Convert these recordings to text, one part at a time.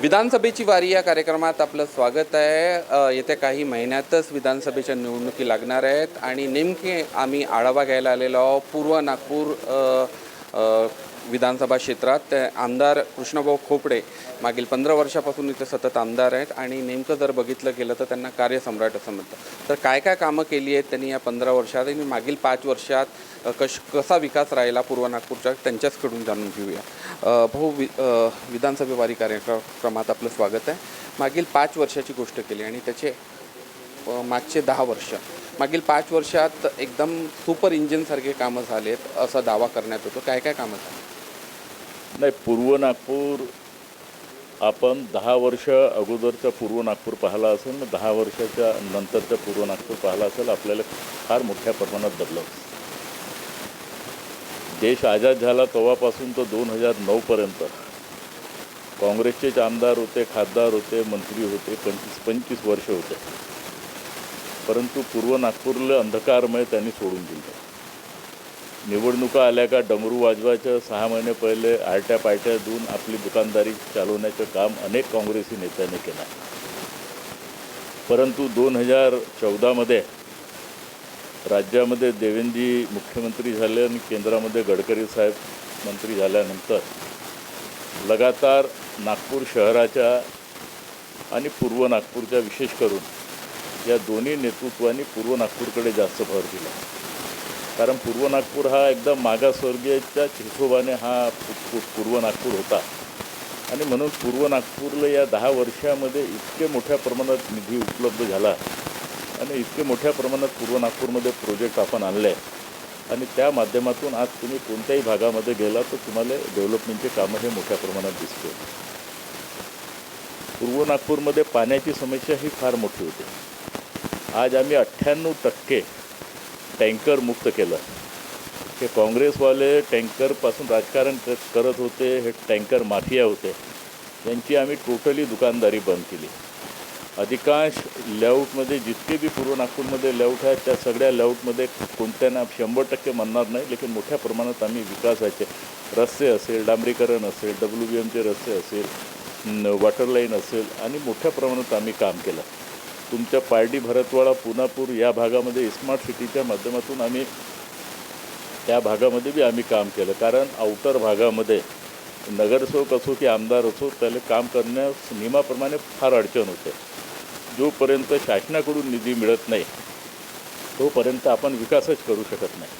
विधानसभेची वारी या कार्यक्रमात आपलं स्वागत आहे. येत्या काही महिन्यातच विधानसभेच्या निवडणुकी लागणार आहेत आणि नेमके आम्ही आढावा घ्यायला आलेलो आहोत. पूर्व नागपूर विधानसभा क्षेत्रात ते आमदार कृष्णभाऊ खोपडे मागील पंधरा वर्षापासून इथे सतत आमदार आहेत आणि नेमकं जर बघितलं गेलं तर त्यांना कार्यसम्राट असं म्हणतं तर काय काय कामं केली आहेत त्यांनी या पंधरा वर्षात? आणि मागील पाच वर्षात कश कसा विकास राहिला पूर्व नागपूरच्या त्यांच्याचकडून जाणून घेऊया. भाऊ वि विधानसभेवारी कार्यक्रमात आपलं स्वागत आहे. मागील पाच वर्षाची गोष्ट केली आणि त्याचे मागचे दहा वर्ष. मागील पाच वर्षात एकदम सुपर इंजिनसारखे कामं झालेत असा दावा करण्यात येतो. काय काय कामं झाली? नाही पूर्व नागपूर आपण दहा वर्ष अगोदरचा पूर्व नागपूर पाहिला असेल ना दहा वर्षाच्या नंतरचा पूर्व नागपूर पाहिला असेल आपल्याला फार मोठ्या प्रमाणात बदलत देश आझाद झाला तेव्हापासून तो दोन हजार नऊपर्यंत काँग्रेसचेच आमदार होते खासदार होते मंत्री होते पंचवीस पंचवीस वर्ष होते. परंतु पूर्व नागपूरला अंधकारमय त्यांनी सोडून दिलं. निवडणुका आल्या का डमरू वाजवायचं? सहा महिने पहिले आरट्या पार्ट्या देऊन आपली दुकानदारी चालवण्याचं काम अनेक काँग्रेसी नेत्यांनी केलं. आहे परंतु दोन हजार चौदामध्ये राज्यामध्ये देवेंद्रजी मुख्यमंत्री झाले आणि केंद्रामध्ये गडकरी साहेब मंत्री झाल्यानंतर लगातार नागपूर शहराच्या आणि पूर्व नागपूरच्या विशेष करून या दोन्ही नेतृत्वाने पूर्व नागपूरकडे जास्त भर दिला. कारण पूर्व नागपूर हा एकदम मागासवर्गीयच्या हिशोबाने हा पूर्व नागपूर होता. आणि म्हणून पूर्व नागपूरला या दहा वर्षामध्ये इतके मोठ्या प्रमाणात निधी उपलब्ध झाला. आणि इतके मोठ्या प्रमाणात पूर्व नागपूरमध्ये प्रोजेक्ट आपण आणले. आणि त्या माध्यमातून आज तुम्ही कोणत्याही भागामध्ये गेला तर तुम्हाला डेव्हलपमेंटचे कामं हे मोठ्या प्रमाणात दिसते पूर्व नागपूरमध्ये पाण्याची समस्या ही फार मोठी होती. आज आम्ही अठ्ठ्याण्णव टक्के टँकर मुक्त केलं. हे काँग्रेसवाले टँकरपासून राजकारण क करत होते हे टँकर माफिया होते. त्यांची आम्ही टोटली दुकानदारी बंद केली. अधिकांश लेआउटमध्ये जितके बी पूर्व नागपूरमध्ये लेआउट आहेत त्या सगळ्या लेआउटमध्ये कोणत्या शंभर टक्के म्हणणार नाही लेकिन मोठ्या प्रमाणात आम्ही विकासाचे रस्ते असेल डांबरीकरण असेल डब्ल्यू बी एमचे रस्ते असेल वॉटर लाईन असेल आणि मोठ्या प्रमाणात आम्ही काम केलं. तुमच्या पारडी भरतवाडा पुनापूर या भागामध्ये स्मार्ट सिटीच्या माध्यमातून आम्ही त्या भागामध्ये बी आम्ही काम केलं. कारण आउटर भागामध्ये नगरसेवक असो की आमदार असो त्याला काम करण्यास नियमाप्रमाणे फार अडचण होते. जोपर्यंत शासनाकडून निधी मिळत नाही तोपर्यंत आपण विकासच करू शकत नाही.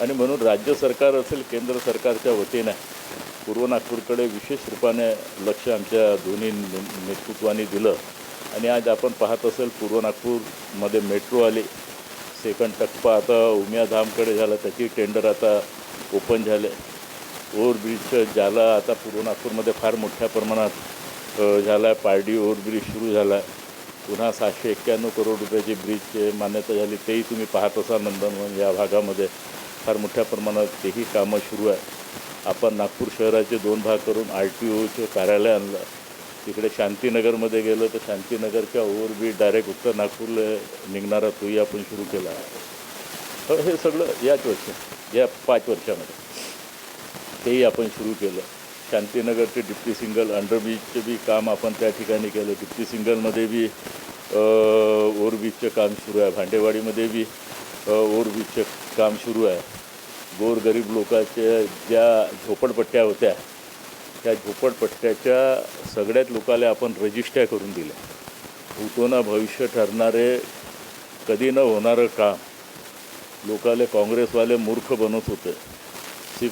आणि म्हणून राज्य सरकार असेल केंद्र सरकारच्या वतीने पूर्व नागपूरकडे विशेष रूपाने लक्ष आमच्या दोन्ही ने- नेतृत्वाने दिलं. आणि आज आपण पाहत असेल पूर्व नागपूरमध्ये मेट्रो आली. सेकंड टप्पा आता उमिया धामकडे झाला त्याची टेंडर आता ओपन झाले. ओव्हरब्रिजचं ज्याला आता पूर्व नागपूरमध्ये फार मोठ्या प्रमाणात झाला आहे पारडी ओव्हरब्रिज सुरू झाला आहे पुन्हा सहाशे एक्क्याण्णव करोड रुपयाची ब्रिज मान्यता झाली. तेही तुम्ही पाहत असाल नंदनवन या भागामध्ये. फार मोठ्या प्रमाणात तेही कामं सुरू आहे. आपण नागपूर शहराचे दोन भाग करून आर टी ओचे कार्यालय आणलं. तिकडे शांतीनगरमध्ये गेलो तर शांतीनगरच्या ओव्हरब्रिज डायरेक्ट उत्तर नागपूरला निघणारा तोही आपण सुरू केला. तर हे सगळं याच वर्ष या पाच वर्षामध्ये. तेही आपण सुरू केलं. शांतीनगरचे डिप्टी सिंगल अंडरब्रिजचे बी काम आपण त्या ठिकाणी केलं. डिप्टी सिंगलमध्ये बी ओव्हरब्रिजचं काम सुरू आहे. भांडेवाडीमध्ये बी ओव्हरब्रिजचं काम सुरू आहे. गोरगरीब लोकांच्या ज्या झोपडपट्ट्या होत्या त्या झोपडपट्ट्याच्या सगळ्याच लोकाला आपण रजिस्टर करून दिल्या. भूतोना भविष्य ठरणारे कधी न होणारं काम. लोकाले काँग्रेसवाले मूर्ख बनवत होते. ती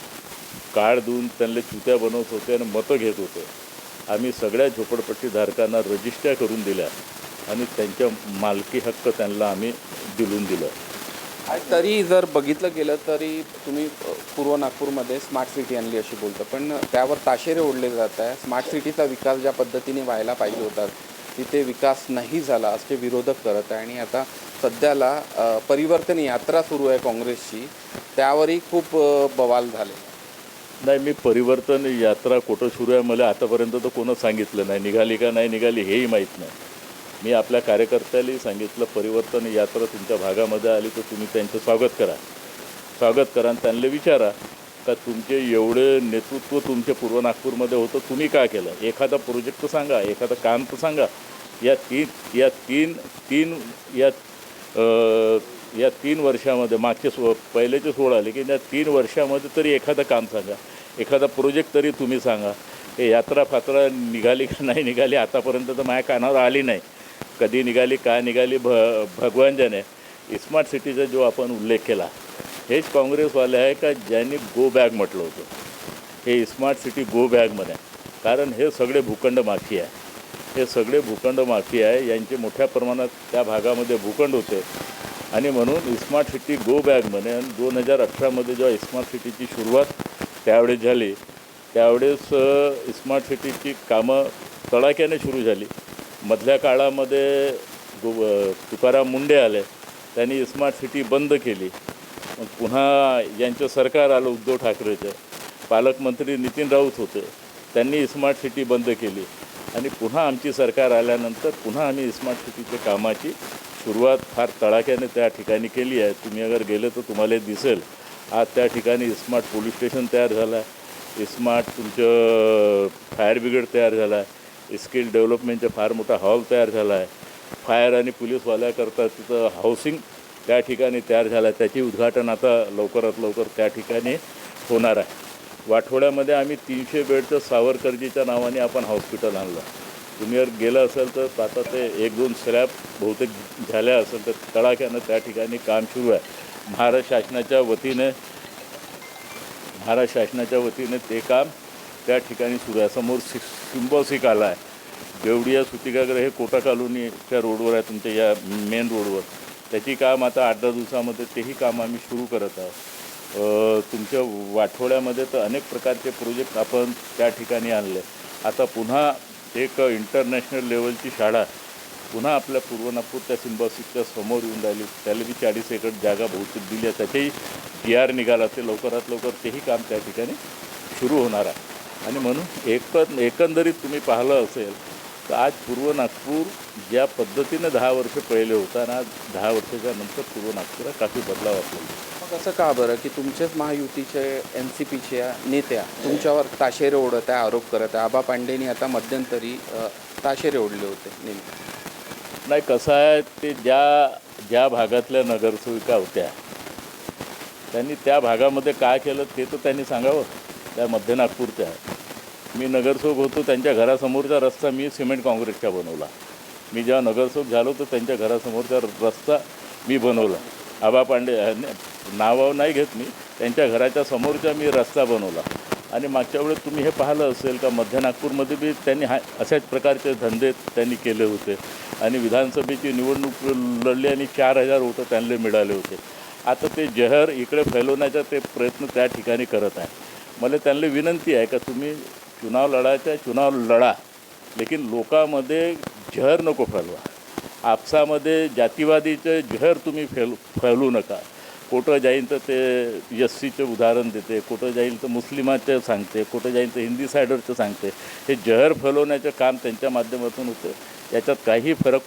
काळ देऊन त्यांना चुत्या बनवत होते आणि मतं घेत होते. आम्ही सगळ्या झोपडपट्टीधारकांना रजिस्टर करून दिल्या आणि त्यांच्या मालकी हक्क त्यांना आम्ही दिलून दिलं. तरी जर बघितलं गेलं तरी तुम्ही पूर्व नागपूरमध्ये स्मार्ट सिटी आणली अशी बोलतो. पण त्यावर ताशेरे ओढले जात आहे स्मार्ट सिटीचा विकास ज्या पद्धतीने व्हायला पाहिजे होता तिथे विकास नाही झाला असे विरोधक करत आहे आणि आता सध्याला परिवर्तन यात्रा सुरू आहे काँग्रेसची. त्यावरही खूप बवाल झाले. नाही मी परिवर्तन यात्रा कुठं सुरू आहे मला आतापर्यंत तर कोणं सांगितलं नाही. निघाली का नाही निघाली हेही माहीत नाही. मी आपल्या कार्यकर्त्यालाही सांगितलं परिवर्तन यात्रा तुमच्या भागामध्ये आली तर तुम्ही त्यांचं स्वागत करा. स्वागत करा आणि त्यांना विचारा का तुमचे एवढे नेतृत्व तुमच्या पूर्व नागपूरमध्ये होतं तुम्ही का केलं? एखादा प्रोजेक्ट सांगा एखादं काम तर सांगा. या तीन या तीन तीन या या तीन वर्षामध्ये मागचे सो पहिलेचे सोळा आले की या तीन वर्षामध्ये तरी एखादं काम सांगा. एखादा प्रोजेक्ट तरी तुम्ही सांगा. हे यात्रा फात्रा निघाली का नाही निघाली आतापर्यंत तर माझ्या कानावर आली नाही. कधी निघाली काय निघाली भ भगवान जाणे. स्मार्ट सिटीचा जो आपण उल्लेख केला. हेच काँग्रेसवाले आहे का ज्यांनी गो बॅग म्हटलं होतं. हे स्मार्ट सिटी गो बॅगमध्ये कारण हे सगळे भूखंड माफी आहे. हे सगळे भूखंड माफी आहे. यांचे मोठ्या प्रमाणात त्या भागामध्ये भूखंड होते. आणि म्हणून स्मार्ट सिटी गो बॅगमध्ये आणि दोन हजार अठरामध्ये जेव्हा स्मार्ट सिटीची सुरुवात त्यावेळेस झाली त्यावेळेस स्मार्ट सिटीची कामं तडाक्याने सुरू झाली. मधल्या काळामध्ये गो तुकाराम मुंडे आले त्यांनी स्मार्ट सिटी बंद केली. मग पुन्हा यांचं सरकार आलं उद्धव ठाकरेचं. पालकमंत्री नितीन राऊत होते. त्यांनी स्मार्ट सिटी बंद केली. आणि पुन्हा आमची सरकार आल्यानंतर पुन्हा आम्ही स्मार्ट सिटीच्या कामाची सुरुवात फार तडाख्याने त्या ठिकाणी केली आहे. तुम्ही अगर गेले तर तुम्हाला दिसेल. आज त्या ठिकाणी स्मार्ट पोलीस स्टेशन तयार झालं. आहे स्मार्ट तुमचं फायर ब्रिगेड तयार झाला. आहे स्किल डेव्हलपमेंटचा फार मोठा हॉल तयार झाला आहे. फायर आणि पोलीसवाल्याकरता तिथं हाऊसिंग त्या ठिकाणी तयार झालं आहे. त्याची उद्घाटन आता लवकरात लवकर त्या ठिकाणी होणार आहे. वाठोड्यामध्ये आम्ही तीनशे बेडचं सावरकरजीच्या नावाने आपण हॉस्पिटल आणलं. तुम्ही जर गेलं असेल तर आता ते एक दोन स्लॅब बहुतेक झाल्या असेल तर तडाख्यानं त्या ठिकाणी काम सुरू आहे. महाराष्ट्र शासनाच्या वतीने महाराष्ट्र शासनाच्या वतीने ते काम त्या ठिकाणी सुरू आहे. समोर सि सिम्बॉसिक आला आहे. देवडिया सुतिकाग्रह हे कोटा कॉलनीच्या रोडवर आहे तुमच्या या मेन रोडवर. त्याची काम आता आठ दहा दिवसामध्ये तेही काम आम्ही सुरू करत आहोत. तुमच्या वाठोड्यामध्ये तर अनेक प्रकारचे प्रोजेक्ट आपण त्या ठिकाणी आणले. आता पुन्हा एक इंटरनॅशनल लेवलची शाळा पुन्हा आपल्या पूर्व नागपूर त्या समोर येऊन राहिली. त्याला बी चाळीस एकर जागा बहुतेक दिली आहे. त्याचेही टी आर निघाला ते लवकरात लवकर तेही काम त्या ठिकाणी सुरू होणार आहे. आणि म्हणून एक एकंदरीत तुम्ही पाहिलं असेल तर आज पूर्व नागपूर ज्या पद्धतीनं दहा वर्ष पहिले होता आणि आज दहा वर्षाच्या नंतर पूर्व नागपूर काफी बदलाव आपल्याला मग असं का बरं? की तुमचेच महायुतीचे एन सी पीच्या नेत्या तुमच्यावर ताशेरे ओढत आहे आरोप करत आहे. आबा पांडेनी आता मध्यंतरी अ, ताशेरे ओढले होते नेमके. नाही कसं आहे ते ज्या ज्या भागातल्या नगरसेविका होत्या त्यांनी त्या भागामध्ये काय केलं ते तर त्यांनी सांगावं. त्या मध्य नागपूरच्या. मी नगरसेवक होतो त्यांच्या घरासमोरचा रस्ता मी सिमेंट काँक्रीटचा बनवला. मी जेव्हा नगरसेवक झालो तर त्यांच्या घरासमोरचा रस्ता मी बनवला. आबा पांडे अ, नाही घेत मी त्यांच्या घराच्या समोरचा मी रस्ता बनवला. आणि मागच्या वेळेस तुम्ही हे पाहिलं असेल का मध्य नागपूरमध्ये बी त्यांनी हा अशाच प्रकारचे धंदे त्यांनी केले होते. आणि विधानसभेची निवडणूक लढली आणि चार हजार वोटं त्यांना मिळाले होते. आता ते जहर इकडे फैलवण्याचा ते प्रयत्न त्या ठिकाणी करत आहे. मला त्यांना विनंती आहे का तुम्ही चुनाव लढायचा चुनाव लढा. लेकिन लोकांमध्ये जहर नको फैलवा. आपसामध्ये जातीवादीचं जहर तुम्ही फैल फैलू नका. कुठं जाईल तर ते एस सीचं उदाहरण देते कुठं जाईल तर मुस्लिमाचं सांगते कुठं जाईल तर हिंदी सायडरचं सांगते. हे जहर फैलवण्याचं काम त्यांच्या माध्यमातून होतं. याच्यात काही फरक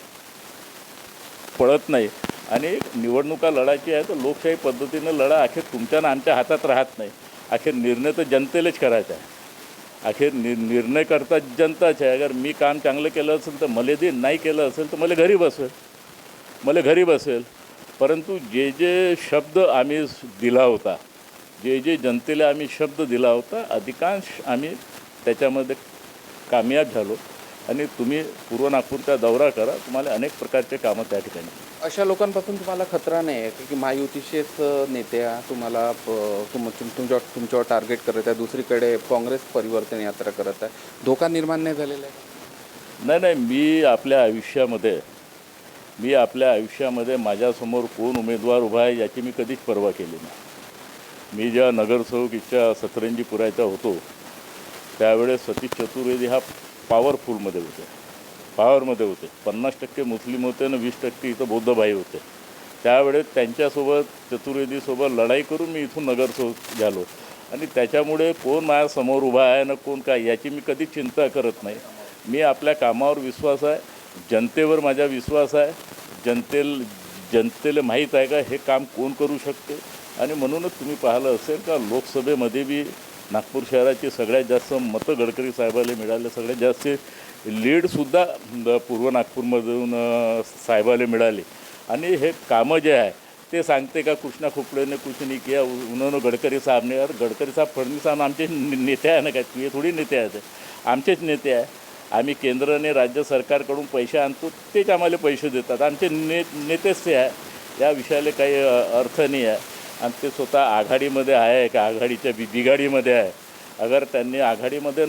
पडत नाही. आणि निवडणुका लढायची आहे तर लोकशाही पद्धतीनं लढा अखेर तुमच्या आमच्या हातात राहत नाही. अखेर निर्णय तर जनतेलाच करायचा आहे. अखेर नि निर्णय करता जनताच आहे अगर मी काम चांगलं केलं असेल तर मला दे नाही केलं असेल तर मला घरी बसेल. मला घरी बसेल. परंतु जे जे शब्द आम्ही दिला होता जे जे जनतेला आम्ही शब्द दिला होता अधिकांश आम्ही त्याच्यामध्ये कामयाब झालो. आणि तुम्ही पूर्व नागपूरचा दौरा करा. तुम्हाला अनेक प्रकारचे कामं त्या ठिकाणी अशा लोकांपासून तुम्हाला खतरा नाही आहे की महायुतीचेच नेत्या तुम्हाला तुम तुम- तुमच्यावर तुमच्यावर टार्गेट करत आहे दुसरीकडे काँग्रेस परिवर्तन यात्रा करत आहे. धोका निर्माण नाही झालेला आहे? नाही नाही मी आपल्या आयुष्यामध्ये मी आपल्या आयुष्यामध्ये माझ्यासमोर कोण उमेदवार उभा आहे याची मी कधीच पर्वा केली नाही. मी ज्या नगरसेवक इच्छा सतरंजीपुरायचा होतो त्यावेळेस सतीश चतुर्वेदी हा पॉवरफुलमध्ये होते. पावरमध्ये होते. पन्नास टक्के मुस्लिम होते आणि वीस टक्के इथं बौद्ध भाई होते. त्यावेळेस त्यांच्यासोबत चतुर्वेदीसोबत लढाई करून मी इथून नगरसो झालो. आणि त्याच्यामुळे कोण माझ्यासमोर उभा आहे ना कोण काय याची मी कधी चिंता करत नाही. मी आपल्या कामावर विश्वास आहे जनतेवर माझा विश्वास आहे. जनतेल जनतेला माहीत आहे का हे काम कोण करू शकते? आणि म्हणूनच तुम्ही पाहिलं असेल का लोकसभेमध्ये बी नागपूर शहराची सगळ्यात जास्त मतं गडकरी साहेबाला मिळाले सगळ्यात जास्त लीडसुद्धा पूर्व नागपूरमधून साहेबाला मिळाली. आणि हे कामं जे आहे ते सांगते का कृष्णा खोपड़े ने कुछ नहीं किया उन्होंने गडकरी साहेबने गडकरी साहेब फडणवीस साहेब आमचे नेते आहे ना काय? तुम्ही थोडी नेते आहेत. आमचेच नेते आहे. आम्ही केंद्राने राज्य सरकारकडून पैसे आणतो तेच आम्हाला पैसे देतात. आमचे ने नेतेच ते आहे. या विषयाला काही अर्थ नाही आहे. आणि ते स्वतः आघाडीमध्ये आहे का? आघाडीच्या बि बिघाडीमध्ये आहे. अगर त्यांनी आघाडीमध्ये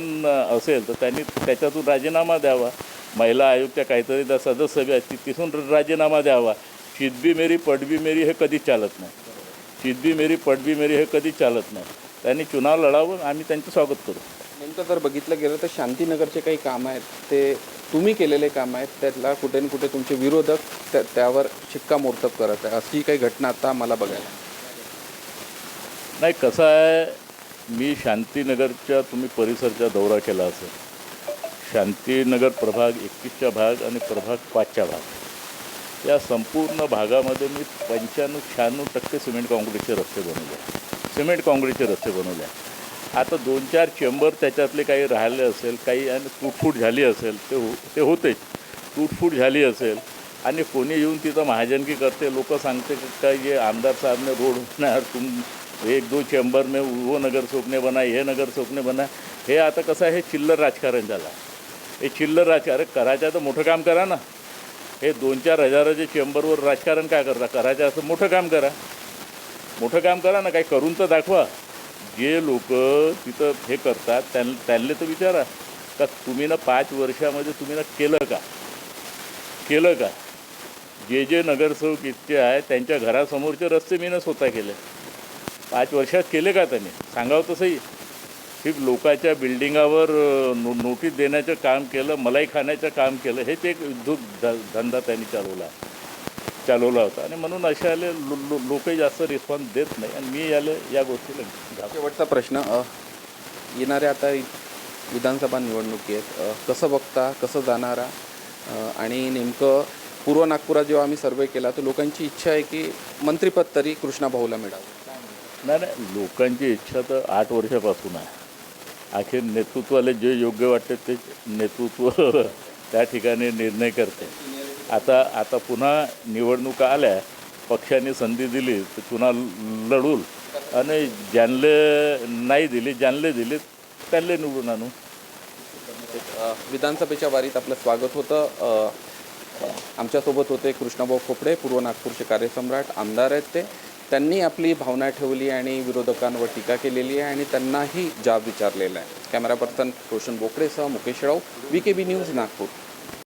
असेल तर त्यांनी त्याच्यातून राजीनामा द्यावा. महिला आयोगच्या काहीतरी त्या सदस्य तिथून राजीनामा द्यावा. शिदबी मेरी पडबी मेरी हे कधीच चालत नाही. शिदबी मेरी पडबी मेरी हे कधीच चालत नाही. त्यांनी चुनाव लढावं आम्ही त्यांचं स्वागत करू. नेमकं जर बघितलं गेलं तर शांतीनगरचे काही कामं आहेत. ते तुम्ही केलेले कामं आहेत. त्यातला कुठे ना कुठे तुमचे विरोधक त्या त्यावर शिक्कामोर्तब करत आहे. अशी काही घटना आता मला बघायला. नाही कसं आहे मी शांतीनगरच्या तुम्ही परिसरचा दौरा केला असेल. शांतीनगर प्रभाग एकतीसचा भाग आणि प्रभाग पाचचा भाग. या संपूर्ण भागामध्ये मी पंच्याण्णव शहाण्णव टक्के सिमेंट काँक्रीटचे रस्ते बनवले. सिमेंट काँक्रीटचे रस्ते बनवले. आता दोन चार चेंबर त्याच्यातले काही राहिले असेल काही आणि तुटफूट झाली असेल ते हो ते होतेच तुटफूट झाली असेल आणि कोणी येऊन तिथं महाजनकी करते लोक सांगते की काय ये आमदार साहेबने रोड होणार तुम एक दो चेंबर में वो नगर स्वप्ने बना हे नगर स्वप्ने बना। हे आता कसं आहे हे? चिल्लर राजकारण झालं। हे चिल्लर राजकारण करायचं तर मोठं काम करा ना। हे दोन चार हजाराच्या चेंबरवर राजकारण काय करता? करायचं असं मोठं काम करा। मोठं काम करा ना काही करून तर दाखवा। जे लोक तिथं हे करतात त्यां त्यांना तर विचारा का तुम्ही ना पाच वर्षामध्ये तुम्ही ना केलं का? केलं का? जे जे नगरसेवक इतके आहे त्यांच्या घरासमोरचे रस्ते मी ना स्वतः केले. पाच वर्षात केले का त्यांनी? सांगावं तसंही. ठीक लोकांच्या बिल्डिंगावर नो नोटीस देण्याचं काम केलं मलाई खाण्याचं काम केलं हेच एक उद्योग ध धंदा त्यांनी चालवला. चालवला होता. आणि म्हणून अशाले लो लो लोकही जास्त रिस्पॉन्स देत नाही. आणि मी याला या गोष्टीला शेवटचा प्रश्न अ, येणाऱ्या आता विधानसभा निवडणुकी आहेत कसं बघता कसं जाणारा आणि नेमकं पूर्व नागपुरात जेव्हा आम्ही सर्वे केला तर लोकांची इच्छा आहे की मंत्रिपद तरी कृष्णा भाऊला मिळावं. नाही नाही लोकांची इच्छा तर आठ वर्षापासून आहे. अखेर नेतृत्वाला जे योग्य वाटते ते नेतृत्व त्या ठिकाणी निर्णय करते. आता आता पुन्हा निवडणुका आल्या पक्षाने संधी दिली तर पुन्हा लढूल. आणि ज्यांले नाही दिली ज्यांले दिले त्यांना निवडून आणू. विधानसभेच्या वारीत आपलं स्वागत होतं. आमच्यासोबत होते कृष्णाभाऊ खोपडे पूर्व नागपूरचे कार्यसम्राट आमदार आहेत ते. त्यांनी आपली भावना ठेवली आणि विरोधकांवर टीका केलेली आहे आणि त्यांनाही जाब विचारलेला आहे. Camera person Roshan बोकडेसह Mukesh Rao V K B news Nagpur.